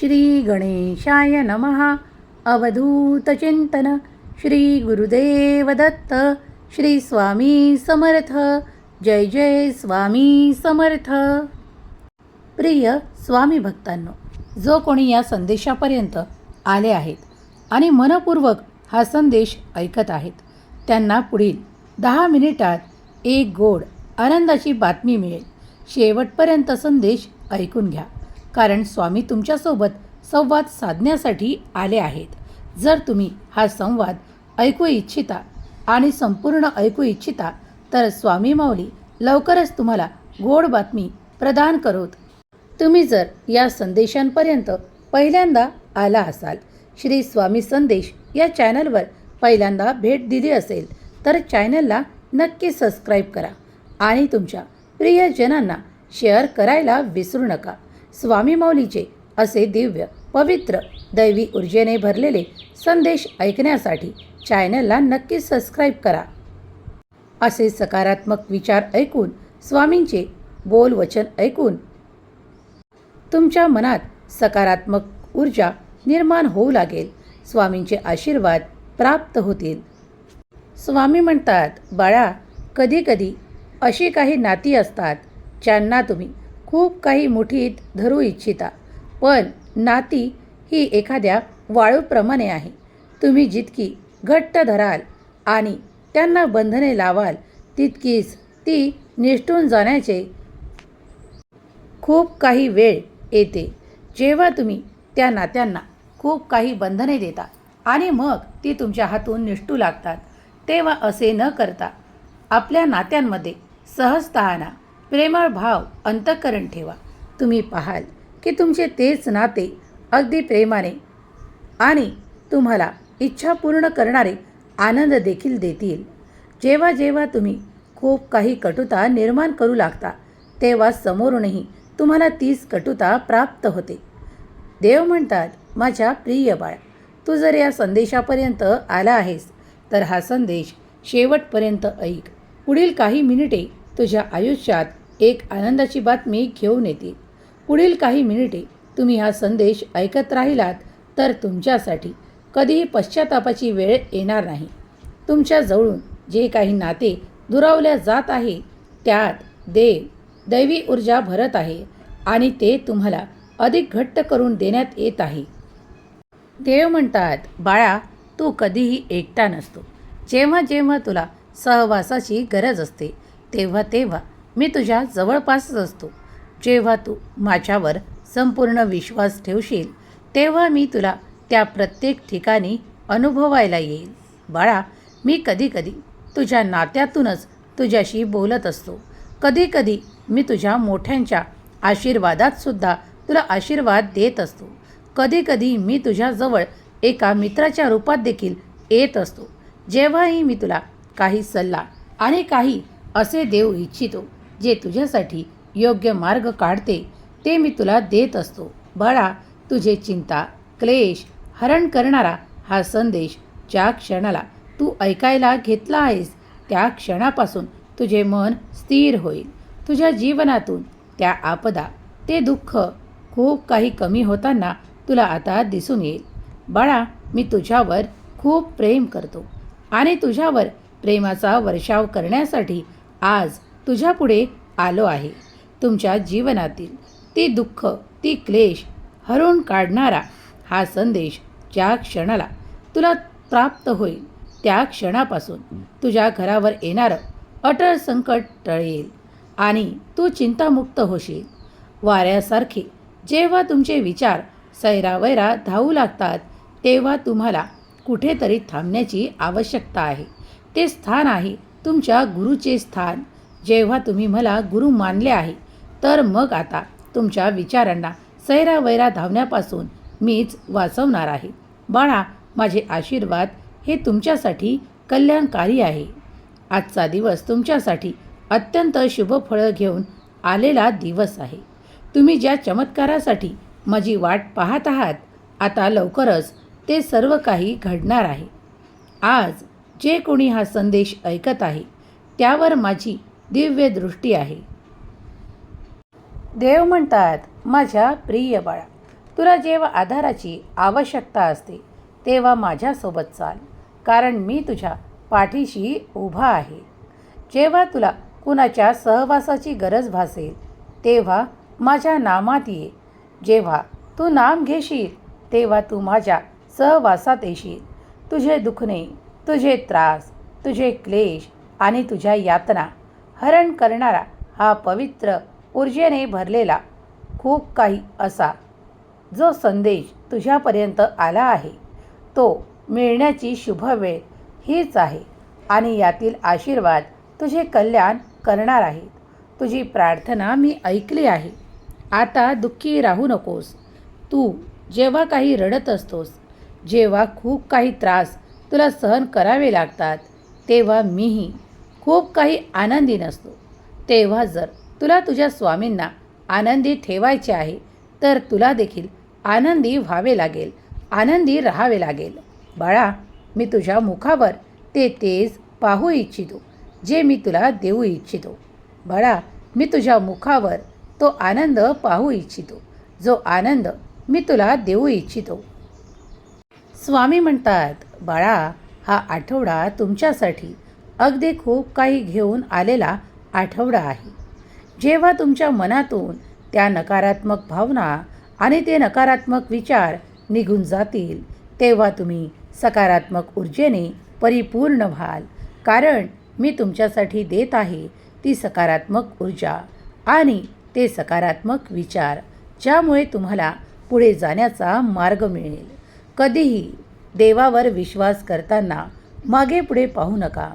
श्री गणेशाय नमः अवधूतचिंतन श्री गुरुदेव दत्त श्री स्वामी समर्थ। जय जय स्वामी समर्थ। प्रिय स्वामी भक्तांनो जो कोणी या संदेशापर्यंत आले आहेत आणि मनपूर्वक हा संदेश ऐकत आहेत त्यांना पुढील दहा मिनिटात एक गोड आनंदाची बातमी मिळेल. शेवटपर्यंत संदेश ऐकून घ्या. कारण स्वामी तुमच्यासोबत संवाद साधण्यासाठी आले आहेत. जर तुम्ही हा संवाद ऐकू इच्छिता आणि संपूर्ण ऐकू इच्छिता तर स्वामी माऊली लवकरच तुम्हाला गोड बातमी प्रदान करोत. तुम्ही जर या संदेशांपर्यंत पहिल्यांदा आला असाल श्री स्वामी संदेश या चॅनलवर पहिल्यांदा भेट दिली असेल तर चॅनलला नक्की सबस्क्राईब करा आणि तुमच्या प्रियजनांना शेअर करायला विसरू नका. स्वामी मौलीचे असे दिव्य पवित्र दैवी ऊर्जेने भरलेले संदेश ऐकण्यासाठी चॅनलला नक्की सबस्क्राईब करा. असे सकारात्मक विचार ऐकून स्वामींचे बोल वचन ऐकून तुमच्या मनात सकारात्मक ऊर्जा निर्माण होऊ लागेल. स्वामींचे आशीर्वाद प्राप्त होतील. स्वामी म्हणतात बाळा कधीकधी अशी काही नाती असतात ज्यांना तुम्ही खूप काही मुठीत धरू इच्छिता पण नाती ही एखाद्या वाळूप्रमाणे आहे. तुम्ही जितकी घट्ट धराल आणि त्यांना बंधने लावाल तितकीच ती निष्ठून जाण्याचे खूप काही वेळ येते. जेव्हा तुम्ही त्या नात्यांना खूप काही बंधने देता आणि मग ती तुमच्या हातून निष्ठू लागतात तेव्हा असे न करता आपल्या नात्यांमध्ये सहजतहाना प्रेमळ भाव अंतःकरण ठेवा. तुम्ही पाहाल की तुमचे तेच नाते अगदी प्रेमाने आणि तुम्हाला इच्छा पूर्ण करणारे आनंद देखील देतील. जेव्हा जेव्हा तुम्ही खूप काही कटुता निर्माण करू लागता तेव्हा समोरूनही तुम्हाला तीच कटुता प्राप्त होते. देव म्हणतात माझ्या प्रिय बाळ तू जर या संदेशापर्यंत आला आहेस तर हा संदेश शेवटपर्यंत ऐक. पुढील काही मिनिटे तुझ्या आयुष्यात एक आनंदाची बातमी घेऊन येते. पुढील काही मिनिटे तुम्ही हा संदेश ऐकत राहिलात तर तुमच्यासाठी कधीही पश्चातापाची वेळ येणार नाही. तुमच्याजवळून जे काही नाते दुरावल्या जात आहे त्यात देव दैवी ऊर्जा भरत आहे आणि ते तुम्हाला अधिक घट्ट करून देण्यात येत आहे. देव म्हणतात बाळा तू कधीही एकटा नसतो. जेव्हा जेव्हा तुला सहवासाची गरज असते तेव्हा तेव्हा मी तुझ्या जवळपासच असतो. जेव्हा तू माझ्यावर संपूर्ण विश्वास ठेवशील तेव्हा मी तुला त्या प्रत्येक ठिकाणी अनुभवायला येईल. बाळा मी कधीकधी तुझ्या नात्यातूनच तुझ्याशी बोलत असतो. कधीकधी मी तुझ्या मोठ्यांच्या आशीर्वादातसुद्धा तुला आशीर्वाद देत असतो. कधीकधी मी तुझ्याजवळ एका मित्राच्या रूपात देखील येत असतो. जेव्हाही मी तुला काही सल्ला आणि काही असे देऊ इच्छितो जे तुझ्यासाठी योग्य मार्ग काढते ते मी तुला देत असतो. बाळा तुझे चिंता क्लेश हरण करणारा हा संदेश ज्या क्षणाला तू ऐकायला घेतला आहेस त्या क्षणापासून तुझे मन स्थिर होईल. तुझ्या जीवनातून त्या आपदा ते दुःख खूप काही कमी होताना तुला आता दिसून येईल. बाळा मी तुझ्यावर खूप प्रेम करतो आणि तुझ्यावर प्रेमाचा वर्षाव करण्यासाठी आज तुझ्यापुढे आलो आहे. तुमच्या जीवनातील ती दुःख ती क्लेश हरून काढणारा हा संदेश ज्या क्षणाला तुला प्राप्त होईल त्या क्षणापासून तुझ्या घरावर येणारं अटळ संकट टळेल आणि तू चिंतामुक्त होशील. वाऱ्यासारखे जेव्हा तुमचे विचार सैरावैरा धावू लागतात तेव्हा तुम्हाला कुठेतरी थांबण्याची आवश्यकता आहे. ते स्थान आहे तुमच्या गुरुचे स्थान. जेव्हा तुम्ही मला गुरु मानले आहे तर मग आता तुमच्या विचारांना सैरावैरा धावण्यापासून मीच वाचवणार आहे. बाळा माझे आशीर्वाद हे तुमच्यासाठी कल्याणकारी आहे. आजचा दिवस तुमच्यासाठी अत्यंत शुभ फळं घेऊन आलेला दिवस आहे. तुम्ही ज्या चमत्कारासाठी माझी वाट पाहत आहात आता लवकरच ते सर्व काही घडणार आहे. आज जे कोणी हा संदेश ऐकत आहे त्यावर माझी दिव्य दृष्टी आहे. देव म्हणतात माझ्या प्रिय बाळा तुला जेव्हा आधाराची आवश्यकता असते तेव्हा माझ्यासोबत चाल कारण मी तुझ्या पाठीशी उभा आहे. जेव्हा तुला कुणाच्या सहवासाची गरज भासेल तेव्हा माझ्या नामात ये. जेव्हा तू नाम घेशील तेव्हा तू माझ्या सहवासात येशील. तुझे दुखणे तुझे त्रास तुझे क्लेश आणि तुझ्या यातना हरण करणारा हा पवित्र ऊर्जेने भरलेला खूप काही असा जो संदेश तुझ्यापर्यंत आला आहे. तो मिळण्याची शुभ वेळ हीच आहे आणि यातील आशीर्वाद तुझे कल्याण करणार आहेत तुझी प्रार्थना मी ऐकली आहे. आता दुःखी राहू नकोस. तू जेव्हा काही रडत असतोस जेव्हा खूप काही त्रास तुला सहन करावे लागतात तेव्हा मीही खूप काही आनंदी नसतो. तेव्हा जर तुला तुझ्या स्वामींना आनंदी ठेवायचे आहे तर तुला देखील आनंदी व्हावे लागेल आनंदी राहावे लागेल. बाळा मी तुझ्या मुखावर ते तेज पाहू इच्छितो जे मी तुला देऊ इच्छितो. बाळा मी तुझ्या मुखावर तो आनंद पाहू इच्छितो जो आनंद मी तुला देऊ इच्छितो. स्वामी म्हणतात बाळा हा आठवडा तुमच्यासाठी अगदी खूप काही घेऊन आलेला आठवडा आहे. जेव्हा तुमच्या मनातून त्या नकारात्मक भावना आणि ते नकारात्मक विचार निघून जातील तेव्हा तुम्ही सकारात्मक ऊर्जेने परिपूर्ण व्हाल. कारण मी तुमच्यासाठी देत आहे ती सकारात्मक ऊर्जा आणि ते सकारात्मक विचार ज्यामुळे तुम्हाला पुढे जाण्याचा मार्ग मिळेल. कधीही देवावर विश्वास करताना मागे पुढे पाहू नका.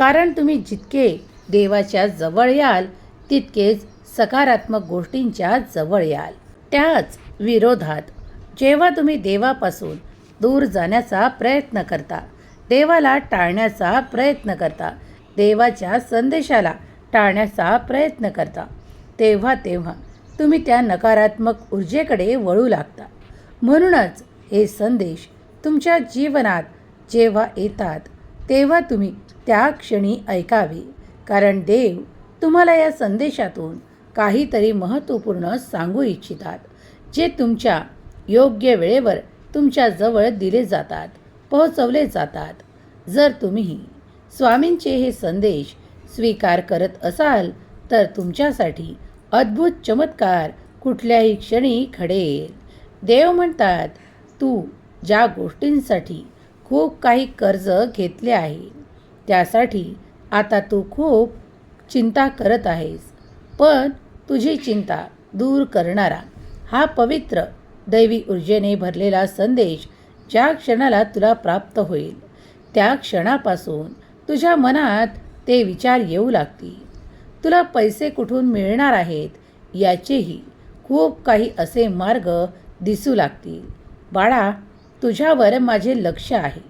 कारण तुम्ही जितके देवाच्या जवळ याल तितकेच सकारात्मक गोष्टींच्या जवळ याल. त्याच विरोधात जेव्हा तुम्ही देवापासून दूर जाण्याचा प्रयत्न करता देवाला टाळण्याचा प्रयत्न करता देवाच्या संदेशाला टाळण्याचा प्रयत्न करता तेव्हा तेव्हा तुम्ही त्या नकारात्मक ऊर्जेकडे वळू लागता. म्हणूनच हे संदेश तुमच्या जीवनात जेव्हा येतात तेव्हा तुम्ही त्या क्षणी ऐकावे. कारण देव तुम्हाला या संदेशातून काहीतरी महत्त्वपूर्ण सांगू इच्छितात जे तुमच्या योग्य वेळेवर तुमच्याजवळ दिले जातात पोहोचवले जातात. जर तुम्ही स्वामींचे हे संदेश स्वीकार करत असाल तर तुमच्यासाठी अद्भुत चमत्कार कुठल्याही क्षणी घडेल. देव म्हणतात तू ज्या गोष्टींसाठी खूप काही कर्ज घेतले आहे त्यासाठी आता तू खूप चिंता करत आहेस. पण तुझी चिंता दूर करणारा हा पवित्र दैवी ऊर्जेने भरलेला संदेश ज्या क्षणाला तुला प्राप्त होईल त्या क्षणापासून तुझ्या मनात ते विचार येऊ लागतील. तुला पैसे कुठून मिळणार आहेत याचेही खूप काही असे मार्ग दिसू लागतील. बाळा तुझ्यावर माझे लक्ष आहे.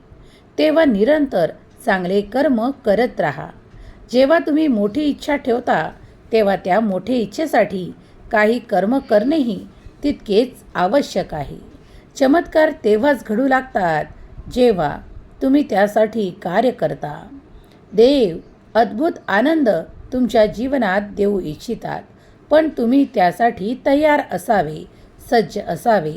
तेव्हा निरंतर चांगले कर्म करत राहा. जेव्हा तुम्ही मोठी इच्छा ठेवता तेव्हा त्या मोठे इच्छेसाठी काही कर्म करणेही तितकेच आवश्यक आहे. चमत्कार तेव्हाच घडू लागतात जेव्हा तुम्ही त्यासाठी कार्य करता. देव अद्भुत आनंद तुमच्या जीवनात देऊ इच्छितात पण तुम्ही त्यासाठी तयार असावे सज्ज असावे.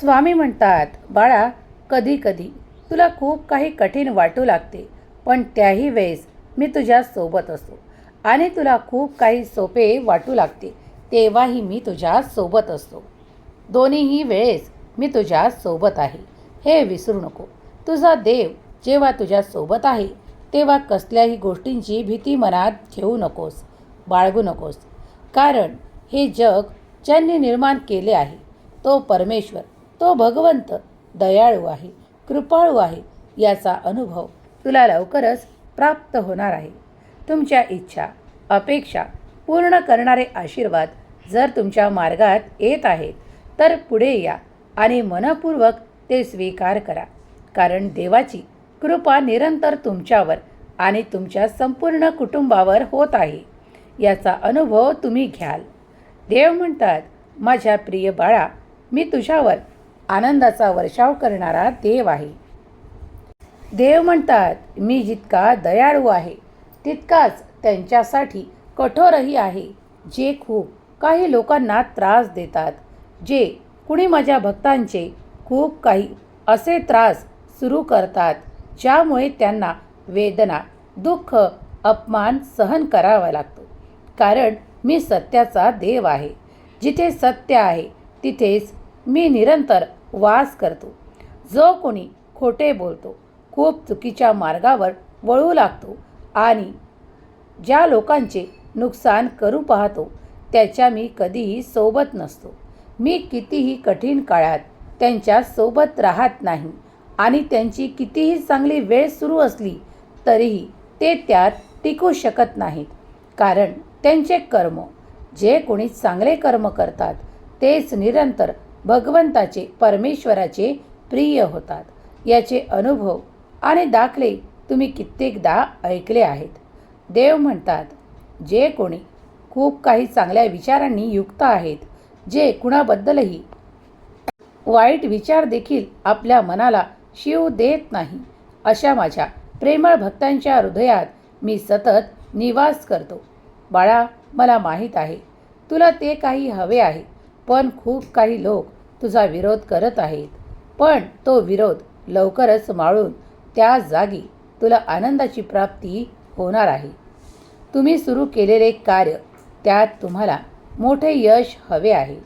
स्वामी म्हणतात बाळा कधी कधी तुला खूप काही कठीण वाटू लागते पण त्याही वेळेस मी तुझ्या सोबत असतो. आणि तुला खूप काही सोपे वाटू लागते तेव्हाही मी तुझ्या सोबत असतो. दोन्हीही वेळेस मी तुझ्या सोबत आहे. हे विसरू नको. तुझा देव जेव्हा तुझ्या सोबत आहे तेव्हा कसल्याही गोष्टींची भीती मनात ठेवू नकोस बाळगू नकोस. कारण हे जग ज्यांनी निर्माण केले आहे तो परमेश्वर तो भगवंत दयाळू आहे. कृपाळू आहे याचा अनुभव तुला लवकरच प्राप्त होणार आहे. तुमच्या इच्छा अपेक्षा पूर्ण करणारे आशीर्वाद जर तुमच्या मार्गात येत आहेत तर पुढे या आणि मनपूर्वक ते स्वीकार करा. कारण देवाची कृपा निरंतर तुमच्यावर आणि तुमच्या संपूर्ण कुटुंबावर होत आहे. याचा अनुभव तुम्ही घ्याल. देव म्हणतात माझ्या प्रिय बाळा मी तुझ्यावर आनंदाचा वर्षाव करणारा देव आहे. देव म्हणतात मी जितका दयाळू आहे तितकाच त्यांच्यासाठी कठोरही आहे जे खूप काही लोकांना त्रास देतात जे कुणी माझ्या भक्तांचे खूप काही असे त्रास सुरू करतात ज्यामुळे त्यांना वेदना दुःख अपमान सहन करावा लागतो. कारण मी सत्याचा देव आहे. जिथे सत्य आहे तिथेच मी निरंतर वास करतो. जो कोणी खोटे बोलतो खूप चुकीच्या मार्गावर वळू लागतो आणि ज्या लोकांचे नुकसान करू पाहतो त्याच्या मी कधीही सोबत नसतो. मी कितीही कठीण काळात त्यांच्यासोबत राहत नाही आणि त्यांची कितीही चांगली वेळ सुरू असली तरीही ते त्यात टिकू शकत नाहीत. कारण त्यांचे कर्म जे कोणी चांगले कर्म करतात तेच निरंतर भगवंताचे परमेश्वराचे प्रिय होतात. याचे अनुभव आणि दाखले तुम्ही कित्येकदा ऐकले आहेत. देव म्हणतात जे कोणी खूप काही चांगल्या विचारांनी युक्त आहेत जे कुणाबद्दलही वाईट विचार देखील आपल्या मनाला शिव देत नाही अशा माझ्या प्रेमळ भक्तांच्या हृदयात मी सतत निवास करतो. बाळा मला माहीत आहे तुला ते काही हवे आहे पण खूप काही लोक तुझा विरोध करत आहेत. पण तो विरोध लवकरच माळून त्या जागी तुला आनंदाची प्राप्ती होणार आहे. तुम्ही सुरू केलेले कार्य त्यात तुम्हाला मोठे यश हवे आहे.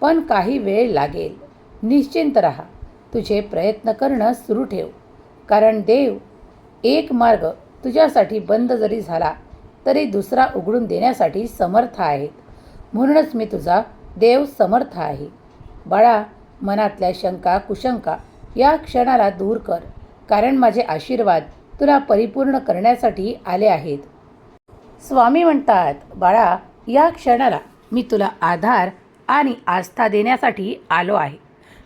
पण काही वेळ लागेल. निश्चिंत राहा. तुझे प्रयत्न करणं सुरू ठेव. कारण देव एक मार्ग तुझ्यासाठी बंद जरी झाला तरी दुसरा उघडून देण्यासाठी समर्थ आहेत. म्हणूनच मी तुझा देव समर्थ आहे. बाळा मनातल्या शंका कुशंका या क्षणाला दूर कर कारण माझे आशीर्वाद तुला परिपूर्ण करण्यासाठी आले आहेत. स्वामी म्हणतात बाळा या क्षणाला मी तुला आधार आणि आस्था देण्यासाठी आलो आहे.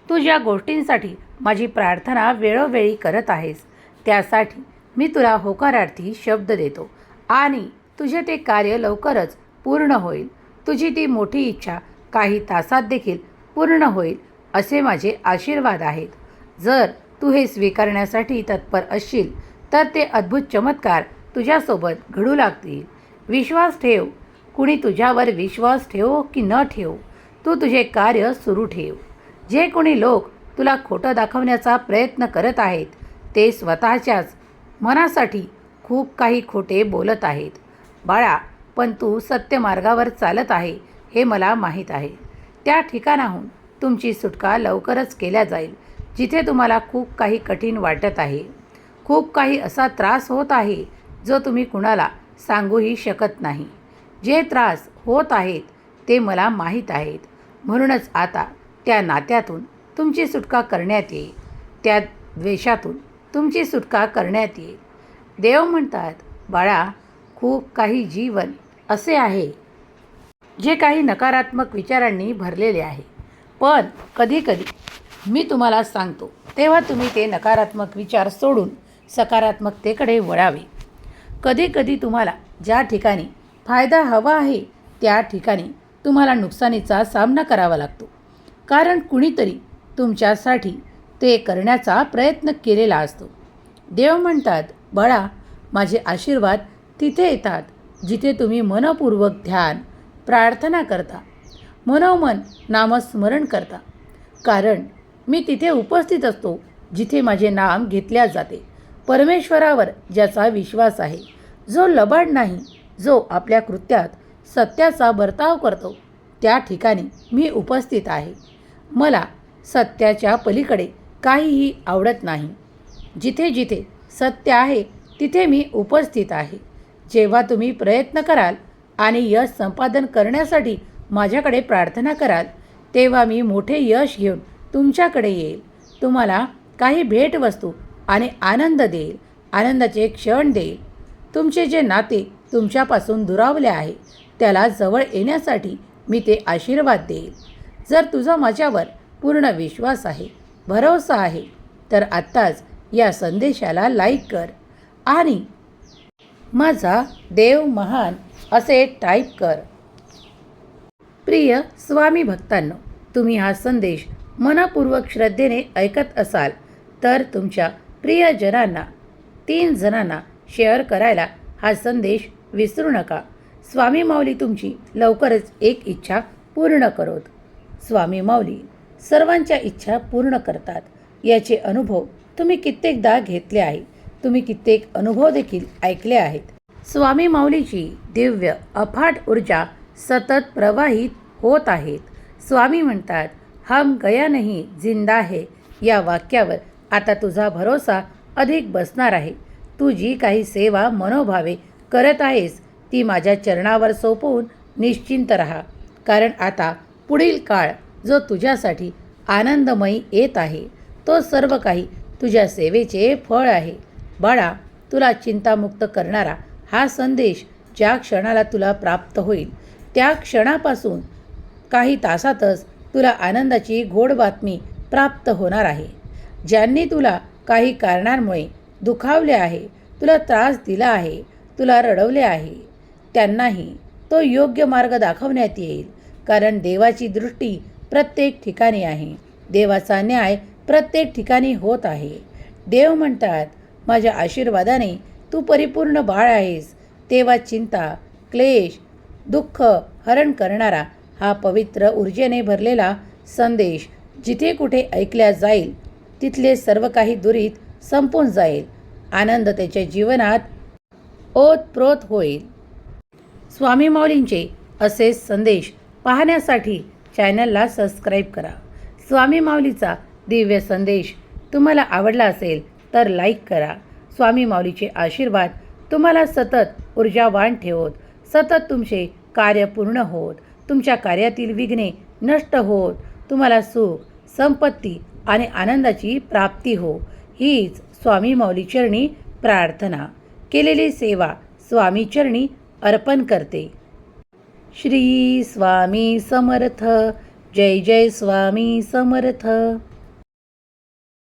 तू ज्या गोष्टींसाठी माझी प्रार्थना वेळोवेळी करत आहेस त्यासाठी मी तुला होकारार्थी शब्द देतो आणि तुझे ते कार्य लवकरच पूर्ण होईल. तुझी ती मोठी इच्छा काही तासात देखील पूर्ण होईल असे माझे आशीर्वाद आहेत. जर तू हे स्वीकारण्यासाठी तत्पर असशील तर ते अद्भुत चमत्कार तुझ्यासोबत घडू लागतील. विश्वास ठेव. कुणी तुझ्यावर विश्वास ठेवो की न ठेव तू तुझे कार्य सुरू ठेव. जे कोणी लोक तुला खोटं दाखवण्याचा प्रयत्न करत आहेत ते स्वतःच्याच मनासाठी खूप काही खोटे बोलत आहेत. बाळा पण तू सत्य मार्गावर चालत आहे हे मला माहीत आहे. त्या ठिकाणाहून तुमची सुटका लवकरच केल्या जाईल जिथे तुम्हाला खूप काही कठीण वाटत आहे. खूप काही असा त्रास होत आहे जो तुम्ही कुणाला सांगूही शकत नाही. जे त्रास होत आहेत ते मला माहीत आहेत. म्हणूनच आता त्या नात्यातून तुमची सुटका करण्यात येईल. त्या द्वेषातून तुमची सुटका करण्यात येईल. देव म्हणतात बाळा खूप काही जीवन असे आहे जे काही नकारात्मक विचारांनी भरलेले आहे. पण कधीकधी मी तुम्हाला सांगतो तेव्हा तुम्ही ते नकारात्मक विचार सोडून सकारात्मकतेकडे वळावे. कधीकधी तुम्हाला ज्या ठिकाणी फायदा हवा आहे त्या ठिकाणी तुम्हाला नुकसानीचा सामना करावा लागतो. कारण कुणीतरी तुमच्यासाठी ते करण्याचा प्रयत्न केलेला असतो. देव म्हणतात बळा माझे आशीर्वाद तिथे येतात जिथे तुम्ही मनपूर्वक ध्यान प्रार्थना करता. मनोमन नामस्मरण करता. कारण मी तिथे उपस्थित असतो जिथे माझे नाम घेतल्या जाते. परमेश्वरावर ज्याचा विश्वास आहे जो लबाड नाही जो आपल्या कृत्यात सत्याचा बर्ताव करतो त्या ठिकाणी मी उपस्थित आहे. मला सत्याच्या पलीकडे काहीही आवडत नाही. जिथे जिथे सत्य आहे तिथे मी उपस्थित आहे. जेव्हा तुम्ही प्रयत्न कराल आणि यश संपादन करण्यासाठी माझ्याकडे प्रार्थना कराल. तेव्हा मी मोठे यश घेऊन तुमच्याकडे येईल. तुम्हाला काही भेटवस्तू आणि आनंद देईल. आनंदाचे क्षण देईल. तुमचे जे नाते तुमच्यापासून दुरावले आहे त्याला जवळ येण्यासाठी मी ते आशीर्वाद देईल. जर तुझा माझ्यावर पूर्ण विश्वास आहे भरोसा आहे तर आत्ताच या संदेशाला लाईक कर. आणि माझा देव महान असे टाईप कर. प्रिय स्वामी भक्तांनो तुम्ही हा संदेश मनपूर्वक श्रद्धेने ऐकत असाल तर तुमच्या प्रियजनांना तीन जणांना शेअर करायला हा संदेश विसरू नका. स्वामी माऊली तुमची लवकरच एक इच्छा पूर्ण करोत. स्वामी माऊली सर्वांच्या इच्छा पूर्ण करतात. याचे अनुभव तुम्ही कित्येकदा घेतले आहे तुम्ही कित्येक अनुभव देखील ऐकले आहेत. स्वामी माऊलीची दिव्य अफाट ऊर्जा सतत प्रवाहित होत आहेत. स्वामी म्हणतात हम गया नाही जिंदा है. या वाक्यावर आता तुझा भरोसा अधिक बसणार आहे. तू जी काही सेवा मनोभावे करत आहेस ती माझ्या चरणावर सोपवून निश्चिंत राहा. कारण आता पुढील काळ जो तुझ्यासाठी आनंदमयी येत आहे तो सर्व काही तुझ्या सेवेचे फळ आहे. बाळा तुला चिंतामुक्त करणारा हा संदेश ज्या क्षणाला तुला प्राप्त होईल त्या क्षणापासून काही तासातच तुला आनंदाची गोड बातमी प्राप्त होणार आहे. ज्यांनी तुला काही कारणांमुळे दुखावले आहे तुला त्रास दिला आहे तुला रडवले आहे त्यांनाही तो योग्य मार्ग दाखवण्यात येईल कारण देवाची दृष्टी प्रत्येक ठिकाणी आहे. देवाचा न्याय प्रत्येक ठिकाणी होत आहे. देव म्हणतात माझ्या आशीर्वादाने तू परिपूर्ण बाळ आहेस. तेव्हा चिंता क्लेश दुःख हरण करणारा हा पवित्र ऊर्जेने भरलेला संदेश जिथे कुठे ऐकल्या जाईल तिथले सर्व काही दुरीत संपून जाईल. आनंद त्याच्या जीवनात ओतप्रोत होईल. स्वामी माऊलींचे असे संदेश पाहण्यासाठी चॅनलला सबस्क्राईब करा. स्वामी माऊलीचा दिव्य संदेश तुम्हाला आवडला असेल तर लाईक करा. स्वामी माऊलीचे आशीर्वाद तुम्हाला सतत ऊर्जावान ठेवत. सतत तुमचे कार्य पूर्ण होत. तुमच्या कार्यातील विघ्ने नष्ट होत. तुम्हाला सुख संपत्ती आणि आनंदाची प्राप्ती हो. हीच स्वामी माऊली चरणी प्रार्थना. केलेली सेवा स्वामी चरणी अर्पण करते. श्री स्वामी समर्थ. जय जय स्वामी समर्थ.